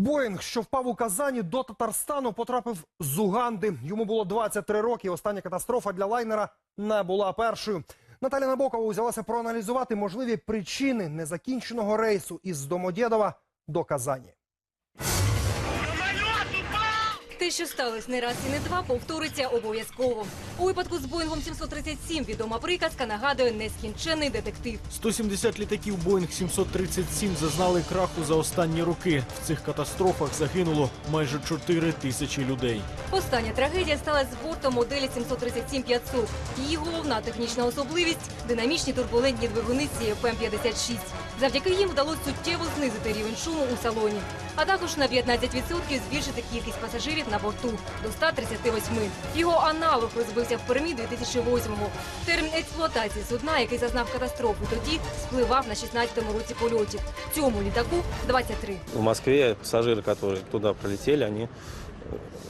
Боїнг, що впав у Казані до Татарстану, потрапив з Уганди. Йому було 23 роки. Остання катастрофа для лайнера не була першою. Наталя Набокова взялася проаналізувати можливі причини незакінченого рейсу із Домодєдова до Казані. Те, що сталося не раз і не два, повториться обов'язково. У випадку з Боїнгом 737 відома приказка нагадує нескінчений детектив. 170 літаків Боїнг 737 зазнали краху за останні роки. В цих катастрофах загинуло майже 4 тисячі людей. Остання трагедія стала з бортом моделі 737-500. Її головна технічна особливість динамічні турбулентні двигуни CFM-56. Завдяки їм вдалося суттєво знизити рівень шуму у салоні, а також на 15% збільшити кількість пасажирів на борту до 138. Його аналог розбився в Пермі 2008-му. Термін експлуатації судна, який зазнав катастрофу, тоді спливав на 16-му році польотів. Цьому літаку 23. В Москве пасажири, які туди прилетіли, они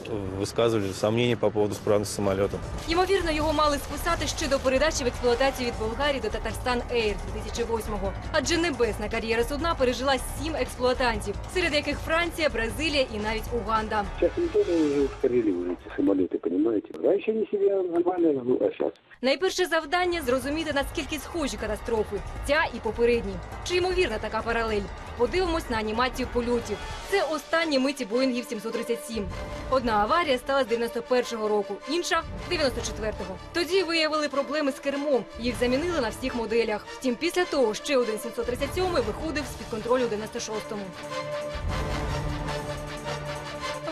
э, высказывали сомнения по поводу справности самолета. Ймовірно, його мали списати ще до передачі в експлуатацію від Болгарії до Татарстан Ейр 2008-го. Адже небесна кар'єра судна пережила сім експлуатантів, серед яких Франція, Бразилія і навіть Уганда. Сейчас они тоже уже ускорили уже эти самолеты, понимаете? Раньше они себя нормально вели, а сейчас Найперше завдання зрозуміти, наскільки схожі катастрофи, ця і попередні. Чи ймовірна така паралель? Подивимось на анімацію польотів. Це останні миті Боїнгів 737. Одна аварія стала з 91-го року, інша 94-го. Тоді виявили проблеми з кермом. Їх замінили на всіх моделях. Втім, після того ще один 737 виходив з під контролю у 96-му.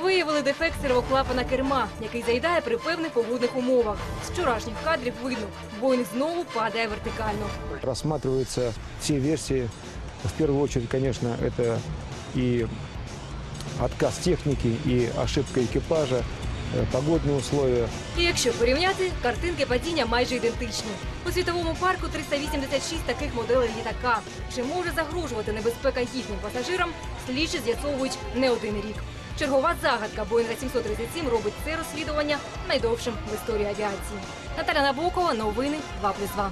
Виявили дефект сервоклапана керма, який заїдає при певних погодних умовах. З вчорашніх кадрів видно, Боїнг знову падає вертикально. Рассматриваются все версии. В первую очередь, конечно, это и отказ техники, и ошибка экипажа, э, погодные условия. І якщо порівняти, картинки падіння майже ідентичні. У світовому парку 386 таких моделей літака. Чи може загрожувати небезпека їхнім пасажирам, слідчі з'ясовують не один рік. Чергова загадка Боїнга 737 робить це розслідування найдовшим в історії авіації. Наталя Набокова, новини 2+,2.